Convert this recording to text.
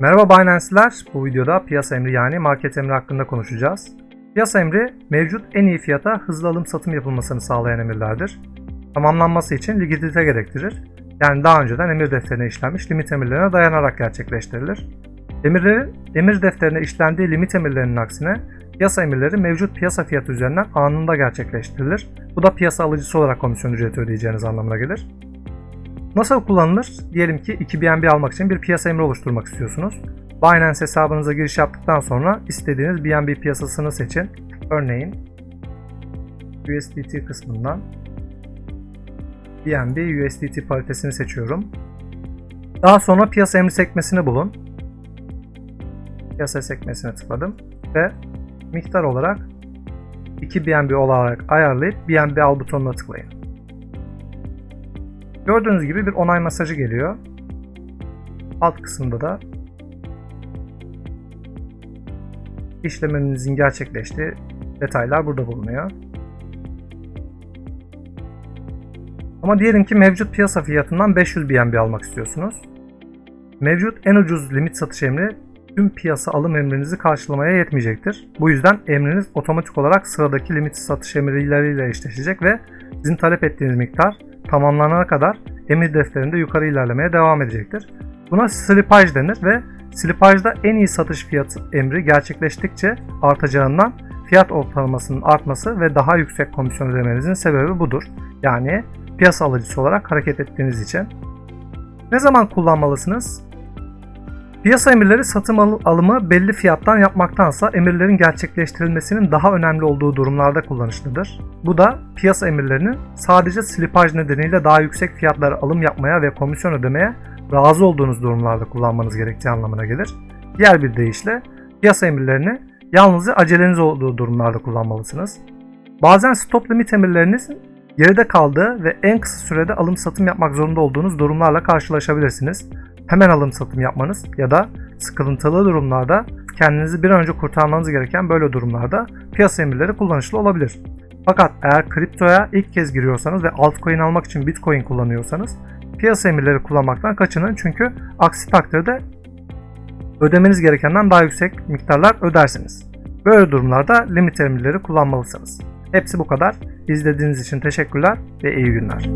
Merhaba Binance'ler. Bu videoda piyasa emri yani market emri hakkında konuşacağız. Piyasa emri mevcut en iyi fiyata hızlı alım satım yapılmasını sağlayan emirlerdir. Tamamlanması için likidite gerektirir. Yani daha önceden emir defterine işlenmiş limit emirlerine dayanarak gerçekleştirilir. Emirlerin emir defterine işlendiği limit emirlerinin aksine piyasa emirleri mevcut piyasa fiyatı üzerinden anında gerçekleştirilir. Bu da piyasa alıcısı olarak komisyon ücreti ödeyeceğiniz anlamına gelir. Nasıl kullanılır? Diyelim ki 2 BNB almak için bir piyasa emri oluşturmak istiyorsunuz. Binance hesabınıza giriş yaptıktan sonra istediğiniz BNB piyasasını seçin. Örneğin USDT kısmından BNB USDT paritesini seçiyorum. Daha sonra piyasa emri sekmesini bulun. Piyasa sekmesine tıkladım ve miktar olarak 2 BNB olarak ayarlayıp BNB al butonuna tıklayın. Gördüğünüz gibi bir onay mesajı geliyor. Alt kısımda da işleminizin gerçekleştiği detaylar burada bulunuyor. Ama diyelim ki mevcut piyasa fiyatından 500 BNB almak istiyorsunuz. Mevcut en ucuz limit satış emri tüm piyasa alım emrinizi karşılamaya yetmeyecektir. Bu yüzden emriniz otomatik olarak sıradaki limit satış emirleriyle eşleşecek ve sizin talep ettiğiniz miktar tamamlanana kadar emir defterinde yukarı ilerlemeye devam edecektir. Buna slippage denir ve slippajda en iyi satış fiyatı emri gerçekleştikçe artacağından fiyat ortalamasının artması ve daha yüksek komisyon ödemenizin sebebi budur. Yani piyasa alıcısı olarak hareket ettiğiniz için. Ne zaman kullanmalısınız? Piyasa emirleri satım alımı belli fiyattan yapmaktansa emirlerin gerçekleştirilmesinin daha önemli olduğu durumlarda kullanışlıdır. Bu da piyasa emirlerinin sadece slipaj nedeniyle daha yüksek fiyatlara alım yapmaya ve komisyon ödemeye razı olduğunuz durumlarda kullanmanız gerektiği anlamına gelir. Diğer bir deyişle piyasa emirlerini yalnızca aceleniz olduğu durumlarda kullanmalısınız. Bazen stop limit emirleriniz geride kaldığı ve en kısa sürede alım satım yapmak zorunda olduğunuz durumlarla karşılaşabilirsiniz hemen alım satım yapmanız ya da sıkıntılı durumlarda kendinizi bir an önce kurtarmanız gereken böyle durumlarda piyasa emirleri kullanışlı olabilir. Fakat eğer kriptoya ilk kez giriyorsanız ve altcoin almak için bitcoin kullanıyorsanız piyasa emirleri kullanmaktan kaçının çünkü aksi takdirde ödemeniz gerekenden daha yüksek miktarlar ödersiniz. Böyle durumlarda limit emirleri kullanmalısınız. Hepsi bu kadar. İzlediğiniz için teşekkürler ve iyi günler.